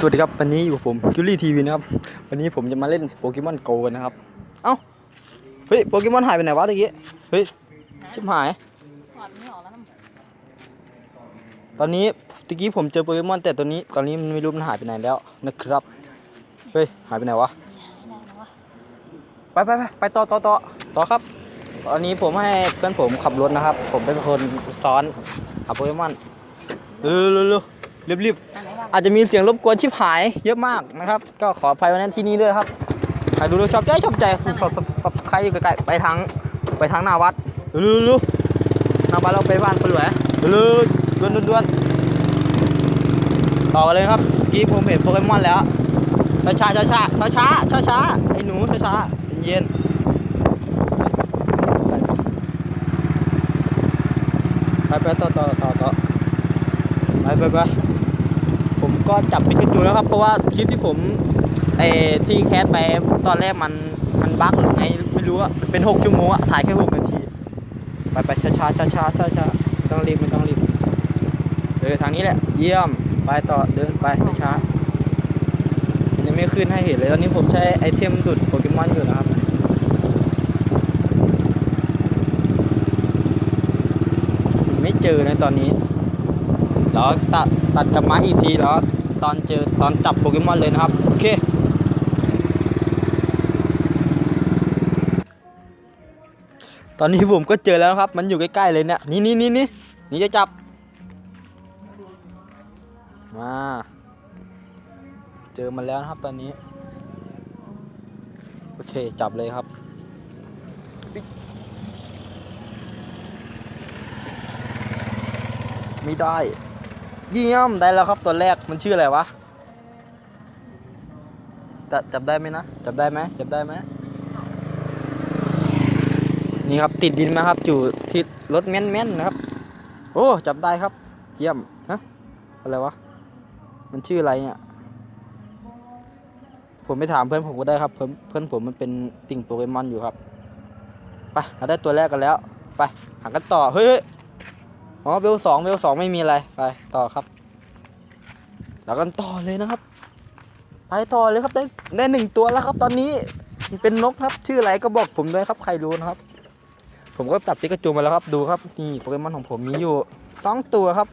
สวัสดีครับ วันนี้อยู่กับผมคิวรี่ทีวีนะครับ วันนี้ผมจะมาเล่นโปเกมอนโกกันนะครับ เอ้า เฮ้ย โปเกมอนหายไปไหนวะตะกี้ เฮ้ย ชิบหาย ถอดไม่ออกแล้วนะตอนนี้ตะกี้ผมเจอโปเกมอนแต่ตัวนี้ ตอนนี้มันไม่รู้มันหายไปไหนแล้วนะครับ เฮ้ย หายไปไหนวะไม่ได้นวะไปไปไปไปต่อต่อต่อต่อครับ ตอนนี้ผมให้เพื่อนผมขับรถนะครับ ผมเป็นคนซ้อนหาโปเกมอนเร็วเร็วเร็วรีบรีบอันไหนบ้าง อาจจะมีเสียงรบกวนชิบหายเยอะมากนะครับ ก็ขออภัยวันนั้นที่นี้ด้วยครับใครดูแล้วชอบใจชอบใจคุณขอสับใครอยู่ใกล้ๆไปทางไปทางหน้าวัดรู้รู้หน้าวัดเราไปบ้านปลวยรู้ด่วนด่วนด่วนต่อกันเลยครับเมื่อกี้ผมเห็นโปเกมอนแล้วช้าช้าช้าช้าช้าช้าช้าไอ้หนูช้าช้าเย็นๆไปไปต่อต่อต่อต่อไปไปไป ผมก็จับปิกาจูแล้วครับ เพราะว่าคลิปที่ผมไอ้ที่แคสไปตอนแรกมันมันบั๊กหรือไงไม่รู้อะเป็น6ชั่วโมงอะถ่ายแค่6นาที ไปไปช้าช้าช้าช้าช้าช้าต้องรีบไม่ต้องรีบเออทางนี้แหละ เยี่ยมไปต่อเดินไปช้าช้ามันยังไม่ขึ้นให้เห็นเลยตอนนี้ผมใช้ไอเทมดุดโปเกมอนอยู่นะครับไม่เจอนะตอนนี้ แล้วตัดตัดกลับมาอีกทีแล้วตอนเจอตอนจับโปเกมอนเลยนะครับ โอเค ตอนนี้ผมก็เจอแล้วครับ มันอยู่ใกล้ๆเลยเนี่ย นี่นี่นี่นี่นี่จะจับ มา เจอมันแล้วครับตอนนี้ โอเคจับเลยครับไม่ได้ เยี่ยมได้แล้วครับตัวแรกมันชื่ออะไรวะจะจับได้ไหมนะจับได้ไหมจับได้ไหมนี่ครับติดดินมาครับอยู่ที่รถแม่นๆนนะครับ โอ้จับได้ครับ เยี่ยมฮะอะไรวะมันชื่ออะไรเนี่ยผมไปถามเพื่อนผมก็ได้ครับ เพื่อนเพื่อนผมมันเป็นติ่งโปเกมอนอยู่ครับไปเราได้ตัวแรกกันแล้ว ไปหากันต่อเฮ้ย อ๋อเวลสองเวลสองไม่มีอะไรไปต่อครับ แล้วกันต่อเลยนะครับ ไปต่อเลยครับได้ได้หนึ่งตัวแล้วครับ ตอนนี้มันเป็นนกครับ ชื่ออะไรก็บอกผมด้วยครับใครรู้นะครับ ผมก็จับปิกาจูมาแล้วครับดูครับนี่โปเกมอนของผมมีอยู่สองตัวครับ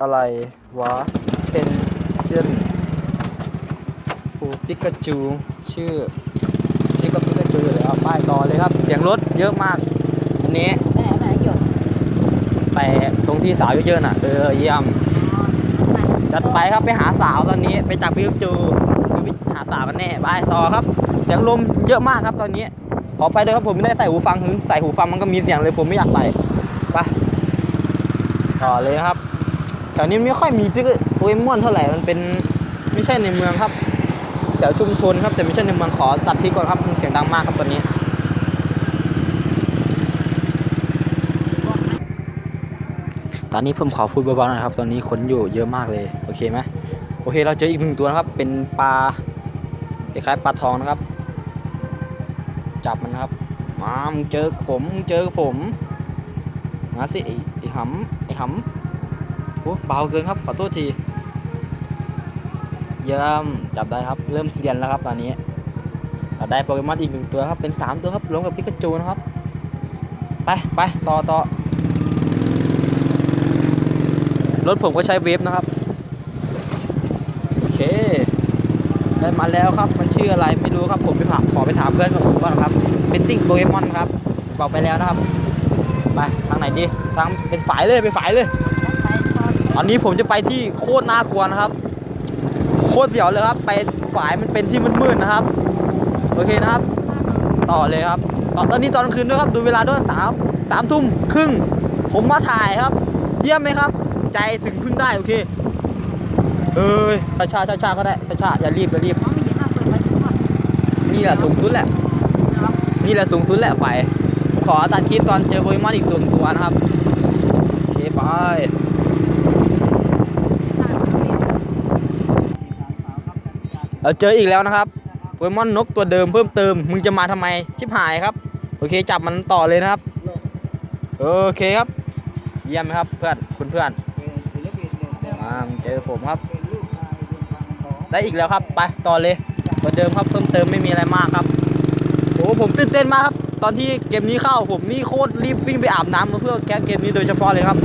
อะไรวะเป็นเช่นโอ้ปิกาจูชื่อชื่อก็ปิกาจูอยู่แล้วไปต่อเลยครับเสียงรถเยอะมากอันนี้ ไหนไหนหยด ไปตรงที่สาวเยอะๆน่ะเออเยี่ยมจัดไปครับไปหาสาวตอนนี้ไปจับพิวจูหาสาวกันแน่ไปต่อครับเสียงลมเยอะมากครับตอนนี้ ขอไปด้วยครับผมไม่ได้ใส่หูฟังถึงใส่หูฟังมันก็มีเสียงเลยผมไม่อยากใส่ไปต่อเลยครับแถวนี้ไม่ค่อยมีพิกโปเกมอนเท่าไหร่มันเป็นไม่ใช่ในเมืองครับแถวชุมชนครับแต่ไม่ใช่ในเมืองขอตัดที่ก่อนครับเสียงดังมากครับตอนนี้ ตอนนี้ผมขอพูดเบาๆนะครับ ตอนนี้คนอยู่เยอะมากเลยโอเคไหมโอเคเราเจออีกหนึ่งตัวนะครับ เป็นปลาคล้ายๆปลาทองนะครับ จับมันนะครับมามึงเจอผมเจอผมมาสิไอ้ไอ้หำไอ้หำโอ้เบาเกินครับขอโทษทีเยี่ยมจับได้ครับ เริ่มเซียนแล้วครับ ตอนนี้เราได้โปเกมอนอีกหนึ่งตัวครับเป็นสามตัวครับรวมกับพิกาจูนะครับ ไปไปต่อต่อ รถผมก็ใช้เวฟนะครับ โอเค ได้มาแล้วครับ มันชื่ออะไรไม่รู้ครับผมไปถามขอไปถามเพื่อนของผมก่อนครับเป็นติ้งโปเกมอนครับ บอกไปแล้วนะครับ ไปทางไหนดีทางเป็นฝายเลยไปฝายเลยอดตอนนี้ผมจะไปที่โคตรน่ากลัวนะครับ โคตรเสียวเลยครับ ไปฝายมันเป็นที่มืดๆนะครับ โอเคนะครับ ต่อเลยครับ ตอนตอนนี้ตอนกลางคืนด้วยครับ ดูเวลาด้วยสามสามทุ่มครึ่ง ผมมาถ่ายครับ เยี่ยมไหมครับ ใจถึงพึ่งได้โอเค เอ้ยช้าช้าช้าๆก็ได้ช้าช้าๆอย่ารีบอย่ารีบน้องมีห้าเปิดไว้ทุกคนนี่แหละสูงสุดแหละนะครับนี่แหละสูงสุดแหละไฟขอตัดคลิปตอนเจอโปเกมอนอีกตัวหนึ่งตัวนะครับ โอเคไปเราเจออีกแล้วนะครับโปเกมอนนกตัวเดิมเพิ่มเติม มึงจะมาทำไม ชิบหายครับ โอเคจับมันต่อเลยนะครับ โอเคครับ เยี่ยมไหมครับเพื่อนคุณเพื่อนมามึงเจ อผมครับ ได้อีกแล้วครับ ไปต่อเลยตัวเดิมครับเพิ่มเติมไม่มีอะไรมากครับโอ้ผมตื่นเต้นมากครับ ตอนที่เกมนี้เข้าผมนี่โคตรรีบวิ่งไปอาบน้ำมาเพื่อแก้เกมนี้โดยเฉพาะเลยครับ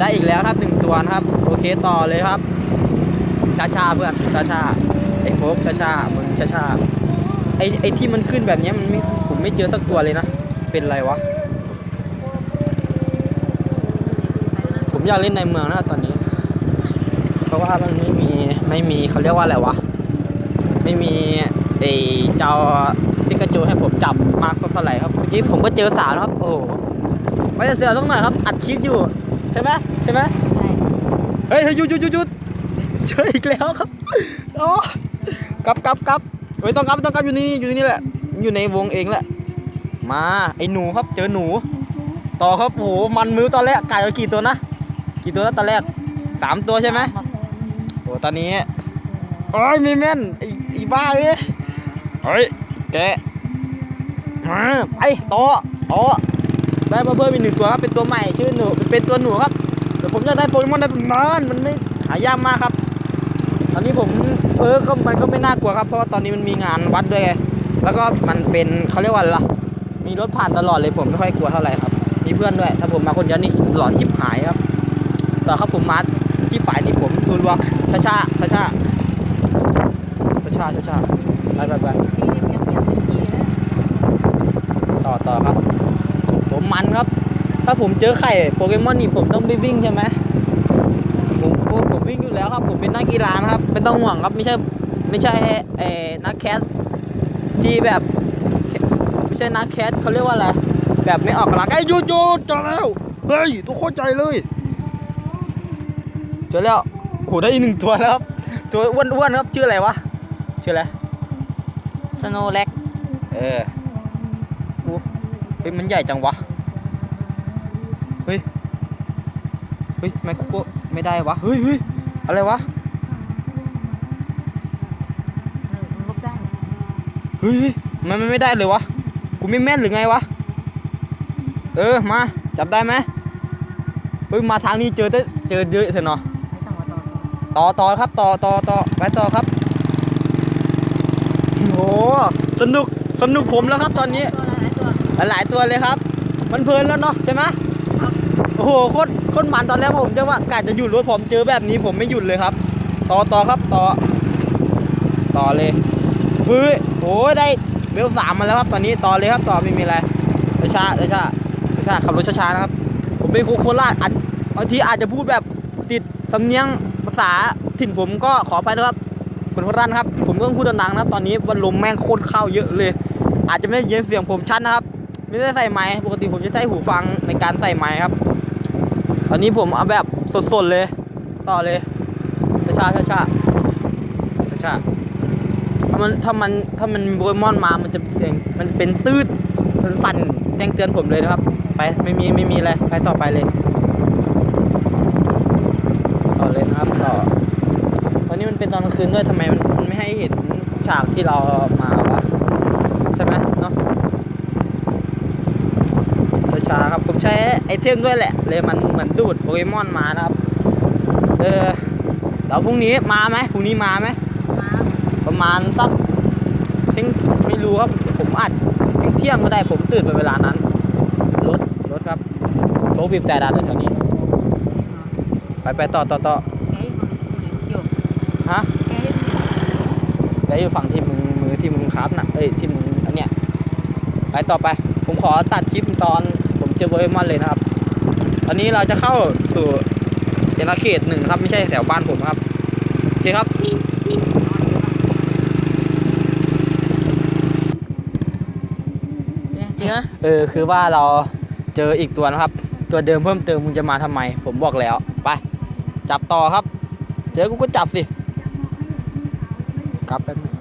ได้อีกแล้วครับหนึ่งตัวนะครับ โอเคต่อเลยครับช้าชาเพื่อนช้าชาไอ้โฟกช้าชามึงช้าชาไอ้ไอ้ที่มันขึ้นแบบนี้มันไม่ผมไม่เจอสักตัวเลยนะ เป็นไรวะ ผม อยากเล่นในเมืองนะตอนนี้ เพราะว่ามันไม่มีไม่มีเขาเรียกว่าอะไรวะ ไม่มีไอ้เจ้าพิกาจูให้ผมจับมากสักเท่าไหร่ครับเมื่อกี้ผมก็เจอสาวนะครับ โอ้โหไม่จะเสือต้องหน่อยครับ อัดคลิปอยู่ ใช่ไหมใช่ไหมใช่เฮ้ยเฮ้ยหยุดหยุดหยุดหยุดเจออีกแล้วครับโอ้กลับกลับกลับไม่ต้องกลับไม่ต้องกลับอยู่นี่อยู่นี่แหละ อยู่ในวงเองแหละ มาไอ้หนูครับเจอหนู ต่อครับโอ้โหมันมือตอนแรกไก่เอากี่ตัวนะ กี่ตัวแล้วตอนแรกสามตัวใช่ไหมโอ้ตอนนี้โอ้ยมีแม่นอ้ไอ้บ้าเอ้ยเฮ้ยแกมาไปต่อต่อได้มาเพิ่มอีกหนึ่งตัวครับเป็นตัวใหม่ชื่อหนูเป็นตัวหนูครับแต่ผมอยากได้โปเกมอนในตำนานมันไม่หายากมากครับ ตอนนี้ผมเออก็มันก็ไม่น่ากลัวครับเพราะว่าตอนนี้มันมีงานวัดด้วยไงแล้วก็มันเป็นเขาเรียกว่าอะไรล่ะมีรถผ่านตลอดเลยผมไม่ค่อยกลัวเท่าไหร่ครับมีเพื่อนด้วยถ้าผมมาคนเดียวนี่หลอนจิบหายครับ ต่อครับผมมาที่ฝ่ายนี่ผมรัวๆช้าๆช้าๆช้าๆช้าๆไปไปไปต่อต่อครับ ผมมันครับ ถ้าผมเจอไข่โปเกมอนนี่ผมต้องไปวิ่งใช่ไหมผมโอ้ผมวิ่งอยู่แล้วครับ ผมเป็นนักกีฬานะครับไม่ต้องห่วงครับไม่ใช่ไม่ใช่เอ่นักแคสที่แบบไม่ใช่นักแคสเขาเรียกว่าอะไรแบบไม่ออกกำลังกายหยุดหยุดจอแล้วเฮ้ยตัวโคตรใจเลย อแล้วโหได้อีกหนึ่งตัวแล้วครับ ตัวอ้วนๆครับชื่ออะไรวะชื่ออะไรสโนว์เล็กเออโอ้เฮ้ยมันใหญ่จังวะเฮ้ยเฮ้ยทำไมกูก็ไม่ได้วะเฮ้ยเฮ้ยอะไรวะลบได้เฮ้ยเฮ้ยมันมันไม่ได้เลยวะกูไม่แม่นหรือไงวะเออมาจับได้ไหมเฮ้ยมาทางนี้เจอได้เจอเยอะเถอะเนาะไม่ ต้องมาต่อต่อต่อต่อครับต่อต่อต่อไปต่อครับโอ้โหสนุกสนุกผมแล้วครับตอนนี้ตัวหลายๆตัวหลายๆตัวเลยครับ มันเพลินแล้วเนาะใช่ไหมครับโอ้โหโคตรโคตรมันตอนแรกผมจะว่ากะจะหยุดรถผมเจอแบบนี้ผมไม่หยุดเลยครับ ต่อต่อครับต่อ ต่อเลยเฮ้ยโอ้ยได้เบลสามมาแล้วครับตอนนี้ต่อเลยครับต่อไม่มีอะไรช้าช้าช้าช้าช้าขับรถช้าๆนะครับผมเป็นคนโคราชอาจบางทีอาจจะพูดแบบติด สำเนียงภาษาถิ่นผมก็ขอไปนะครับคนโคราชนครับ ผมก็ต้องพูดดังๆนะครับ ตอนนี้วันลมแม่งโคตรเข้าเยอะเลย อาจจะไม่ได้ยินเสียงผมชัดนะครับ ไม่ได้ใส่ไม้ปกติผมจะใช้หูฟังในการใส่ไม้ครับ ตอนนี้ผมเอาแบบสดๆเลย ต่อเลยช้าๆช้าช้าถ้ามันถ้ามันถ้ามันมีโปเกมอนมา มันจะเสียงมันเป็นตืดมันสั่นแจ้งเตือนผมเลยนะครับ ไปไม่มีไม่มีอะไรไปต่อไปเลย ต่อเลยนะครับต่อ ตอนนี้ มันเป็นตอนกลางคืนด้วยทำไมมันไม่ให้เห็นฉากที่เรามาวะใช่ไหมเนาะช้าๆครับผมใช้ไอเทมด้วยแหละ เลยมันเหมือนดูดโปเกมอนมานะครับ เออแล้วพรุ่งนี้มาไหมพรุ่งนี้มาไหมมาประมาณสักที่ยงไม่รู้ครับ ผมอาจที่ยงเที่ยงก็ได้ผมตื่นไปเวลานั้นรถรถครับโซบีบแต่ดันเลยแถวนี้ ไปไปต่อต่อต่อ ฮะแกอยู่แล้วอยู่ฝั่งที่มึงมือที่มึงครับนะเอ้ยที่มึงอันเนี้ยไปต่อไป ผมขอตัดคลิปตอนผมเจอโปเกมอนเลยนะครับตอนนี้เราจะเข้าสู่เจนาเขตหนึ่งนะครับไม่ใช่แถวบ้านผมครับโอเคครับจริงนะเออคือว่าเราเจออีกตัวนะครับ ตัวเดิมเพิ่มเติมมึงจะมาทำไม ผมบอกแล้วไป จับต่อครับ เจอกูก็จับสิ กลับแป๊บนึง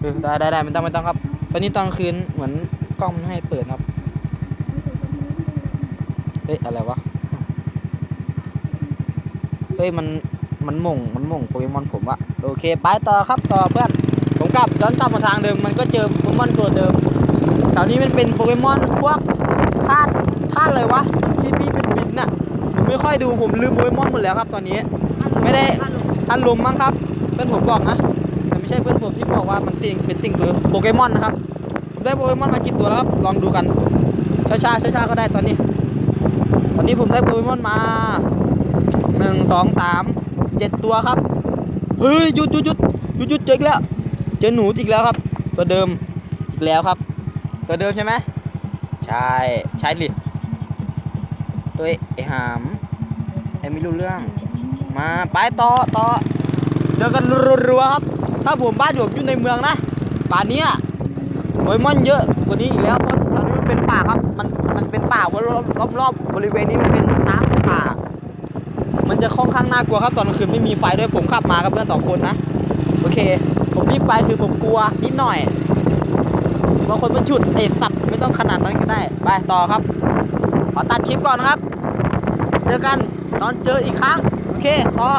เออได้ได้ได้ไม่ต้องไม่ต้องครับ ตอนนี้ตอนกลางคืนเหมือนกล้องไม่ให้เปิดครับ เฮ้ยอะไรวะ เฮ้ยมันมันหม่งมันหม่งโปเกมอนผมอะโอเคไปต่อครับต่อเพื่อน ผมกลับย้อนกลับมาทางเดิม มันก็เจอโปเกมอนตัวเดิมแถวนี้มันเป็นโปเกมอนพวกธาตุธาตุอะไรวะที่พี่เป็นบินน่ะผมไม่ค่อยดูผมลืมโปเกมอนหมดแล้วครับ ตอนนี้ ไม่ได้ธาพันลมมั้งครับเพื่อนผมบอกนะแต่ ไม่ใช่เพื่อนผมที่บอกว่ามันติงเป็นติงตัวโปเกมอนนะครับผมได้โปเกมอนมากี่ตัวแล้วครับลองดูกันช้าช้าช้าช้าๆก็ได้ตอนนี้ ตอนนี้ผมได้โปเกมอนมาหนึ่งสองสามเจ็ดตัวครับเฮ้ยหยุดหยุดหยุดหยุดหยุดเจออีกแล้วเจอหนูอีกแล้วครับ ตัวเดิมอีกแล้วครับ ตัวเดิมใช่ไหมใช่ใช่สิตัวไอ้หามไอ้ไม่รู้เรื่องมาไปต่อต่อเจอกันรัวๆครับ ถ้าผมบ้านอยู่อยู่ในเมืองนะป่านเนี้ยโปเกมอนเยอะกว่านี้อีกแล้วเพราะแถวนี้มันเป็นป่าครับ มันมันเป็นป่ารอบรอบรอบบริเวณนี้มันเป็นน้ำเป็นป่า มันจะค่อนข้างน่ากลัวครับตอนกลางคืนไม่มีไฟด้วยผมขับมากับเพื่อนสองคนนะโอเค ผมรีบไปคือผมกลัวนิดหน่อยบางคนมันฉุดไอสัตว์ไม่ต้องขนาดนั้นก็ได้ไปต่อครับ ขอตัดคลิปก่อนนะครับ เจอกันตอนเจออีกครั้ง โอเค ต่อ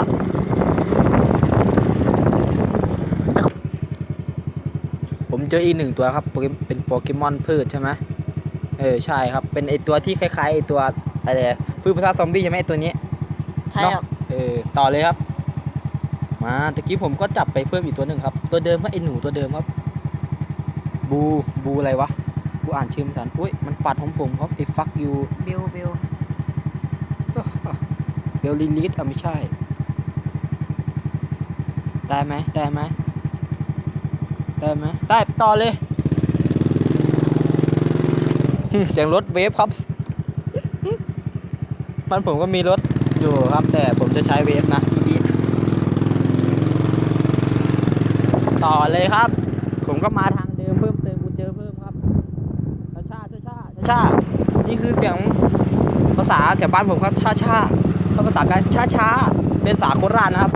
ผม เจออีกหนึ่งตัวครับโปเกมเป็นโปเกมอนพืชใช่ไหมเออใช่ครับ เป็นไอตัวที่คล้ายๆไอตัวอะไรพืชประสาทซอมบี้ใช่ไหมไอตัวนี้ใช่ครับเออต่อเลยครับ มาตะกี้ผมก็จับไปเพิ่มอีกตัวหนึ่งครับ ตัวเดิมครับไอหนูตัวเดิมครับ บูบูอะไรวะกูอ่านชื่อไม่ทันอุ้ยมันปัดของผมครับไอฟักยูเบลเบลเบลลิลิสอะไม่ใช่ ได้ไหมได้ไหม ได้ไหมได้ต่อเลย เสียงรถเวฟครับบ้านผมก็มีรถอยู่ครับ แต่ผมจะใช้เวฟนะต่อเลยครับ ผมก็มาทางเดิมเพิ่มเติมกูเจอเพิ่มครับชาชาชาชาชานี่คือเสียงภาษาแถวบ้านผมครับชาชาถ้าภาษากลางช้าชาเป็นสาโคราชนะครับ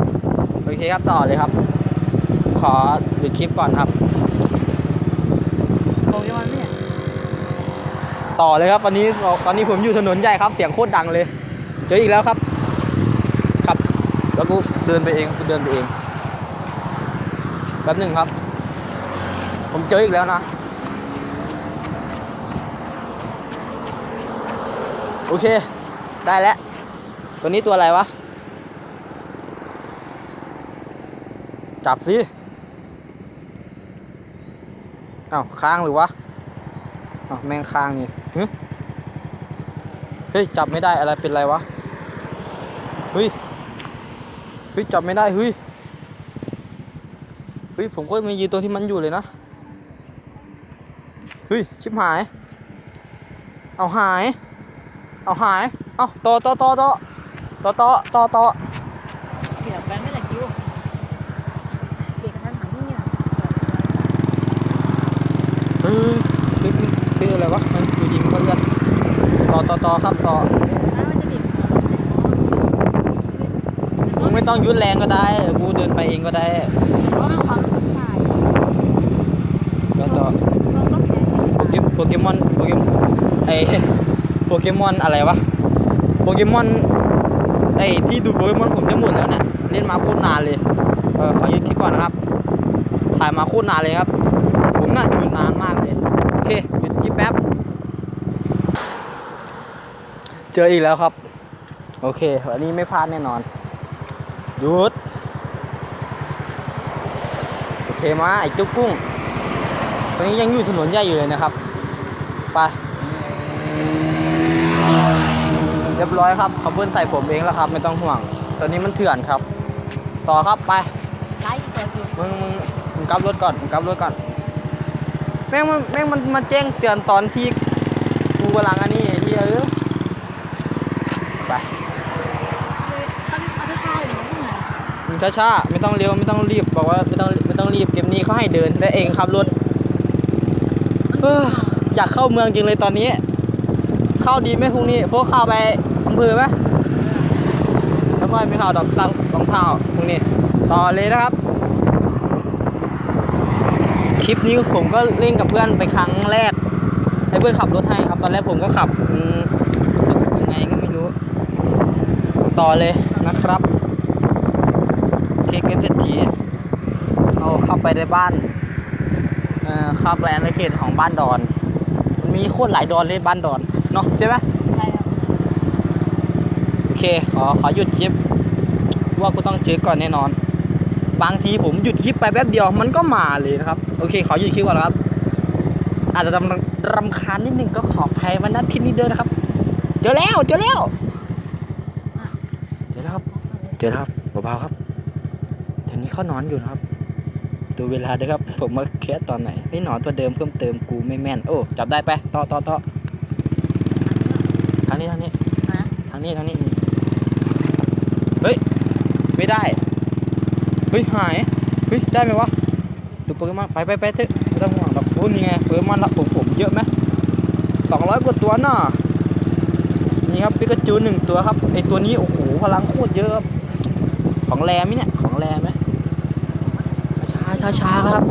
โอเคครับต่อเลยครับ ขอหยุดคลิปก่อนครับ โปเกมอนเนี่ย ต่อเลยครับตอนนี้ตอนนี้ผมอยู่ถนนใหญ่ครับเสียงโคตรดังเลย เจออีกแล้วครับครับแล้วกูเดินไปเองกูเดินไปเองแป๊บหนึ่งครับ ผมเจออีกแล้วนะโอเค ได้แล้ว ตัวนี้ตัวอะไรวะ จับสิอ้าวค้างหรือวะอ้าวแม่งค้างนี่ เฮ้ยจับไม่ได้อะไรเป็นไรวะเฮ้ยเฮ้ยจับไม่ได้เฮ้ยเฮ้ยผมก็มียืนตัวที่มันอยู่เลยนะเฮ้ยชิบหาย เอาหาย เอาหาย เอาต่อต่อต่อต่อต่อต่อต่อต่อ เกี่ยวกันไม่ละคิวเด็กท่านหางที่เนี่ย เฮ้ยเฮ้ยเฮ้ยเฮ้ย อะไรวะมันอยู่ยิงมันเลือดต่อต่อต่อครับต่อมึงไม่ต้องยุดแรงก็ได้กูเดินไปเองก็ได้เพราะมันความต้องการแล้วต่อต้องแข่งโปเกมโปเกมอนโปเกมไอโปเกมอนอะไรวะโปเกมอนไอที่ดูโปเกมอนผมจะหมดแล้วเนี่ยเล่นมาโคตรนานเลยเออขอยุดคลิปก่อนนะครับถ่ายมาโคตรนานเลยครับ ผมน่าอยู่นานมากเลยโอเคหยุดคลิปแป๊บเจออีกแล้วครับ โอเค วันนี้ไม่พลาดแน่นอนหยุดโอเคมาไอ้จุกกุ้งตอนนี้ยังอยู่ถนนใหญ่อยู่เลยนะครับ ไปเรียบร้อยครับเขาเบิ้ลใส่ผมเองแล้วครับ ไม่ต้องห่วง ตอนนี้มันเถื่อนครับ ต่อครับไปไล่ตัวคิวมึงมึงมึงกลับรถก่อนมึงกลับรถก่อนแม่งมันแม่งมันมาแจ้งเตือนตอนที่กูกำลังอันนี้ไอ้ที่เออไป เขาเขาได้ค่ายหรือไม่เนี่ย มึง ช้าๆไม่ต้องเร็วไม่ต้องรีบบอกว่าไม่ต้องไม่ต้องรีบเกมนี้เขาให้เดินได้เองครับรถอยากเข้าเมืองจริงเลยตอนนี้ เข้าดีไหมพรุ่งนี้โฟกเข้าไปอำเภอไหมแล้วค่อยไปเข้าดอกซังรองเท้าพรุ่งนี้ต่อเลยนะครับ คลิปนี้ผมก็เล่นกับเพื่อนไปครั้งแรกให้เพื่อนขับรถให้ครับตอนแรกผมก็ขับรู้สึกยังไงก็ไม่รู้ ต่อเลยนะครับเคกเศรษฐีเอาเข้าไป ในบ้านข้าไปลในเขตของบ้านดอน มันมีโคตรหลายดอนเลยบ้านดอนเนาะใช่ไหมใช่ครับโอเคขอขอหยุดคลิปว่ากูต้องเจอก่อนแน่นอน บางทีผมหยุดคลิปไปแป๊บเดียวมันก็มาเลยนะครับ โอเค ขอหยุดคลิปก่อนครับ อาจจะรำรำคาญนิดนึงก็ขออภัยมันนัดพิดนิดเดียวนะครับ เจอแล้วเจอแล้วเจอแล้วครับ เจอแล้วครับเบาๆครับเดี๋ยวนี้เขานอนอยู่นะครับ ดูเวลาด้วยครับ ผมมาแค่ตอนไหนไอ้ยหนอนตัวเดิมเพิ่มเติมกูไม่แม่น โอ้ จับได้ไปต่อต่อต่อทางนี้ทางนี้นะทางนี้ทางนี้นี่เฮ้ย ไม่ได้ เฮ้ย หาย เฮ้ย ได้ไหมวะ ดูโปเกมอนไปไปไปเถอะไม่ต้องห่วงหรอกโอ้นี่ไงโปเกมอนรับผมผมเยอะไหมสองร้อยกว่าตัวน่ะนี่ครับปิกาจูหนึ่งตัวครับไอตัวนี้ โอ้โห พลังโคตรเยอะครับของแรไหมเนี่ยของแรไหม ช้าช้าช้าครับ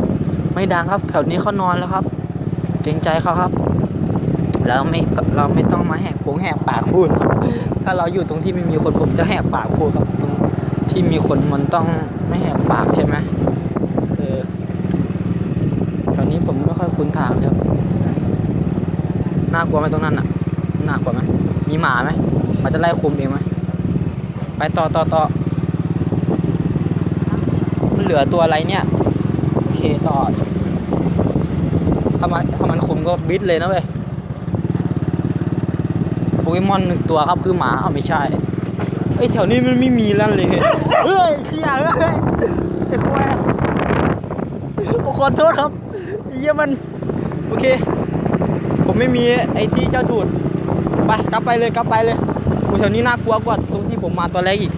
ไม่ดังครับแถวนี้เขานอนแล้วครับ เกรงใจเขาครับเราไม่เราไม่ต้องมาแหกโค้งแหกปากพูดครับถ้าเราอยู่ตรงที่ไม่มีคนผมจะแหกปากพูดครับตรงที่มีคนมันต้องไม่แหกปากใช่ไหมเออแถวนี้ผมไม่ค่อยคุ้นทางครับน่ากลัวไหมตรงนั้นอะน่ากลัวไหมมีหมาไหมมันจะไล่คุมเองไหมไปต่อต่อต่อมันเหลือตัวอะไรเนี่ย เคต่อถ้ามันถ้ามันคุมก็บิดเลยนะเว้ยโปเกมอนหนึ่งตัวครับคือหมาเอาไม่ใช่ไอยแถวนี้มันไม่มีแล้วเลยเฮ้ยเชี่ยเฮ้ยไอ้ควายโอ้ขอโทษครับไอ้เยี่ยมันโอเค ผมไม่มีไอ้ที่เจ้าดูดไปกลับไปเลยกลับไปเลยโอ้แถวนี้น่ากลัวกว่าตรงที่ผมมาตอนแรกอีก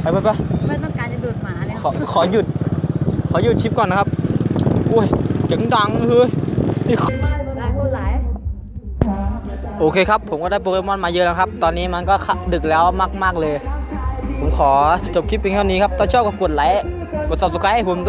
ไปไปไปไม่ต้องการจะดูดหมาเลยขอขอหยุด ขอหยุดชิปก่อนนะครับโอ้ยจังดังเฮ้ยโอเคครับ ผมก็ได้โปเกมอนมาเยอะแล้วครับ ตอนนี้มันก็ค่ำดึกแล้วมาก ๆ เลย ผมขอจบคลิปเพียงเท่านี้ครับ ถ้าชอบก็กดไลค์ กด subscribe ให้ผมด้วย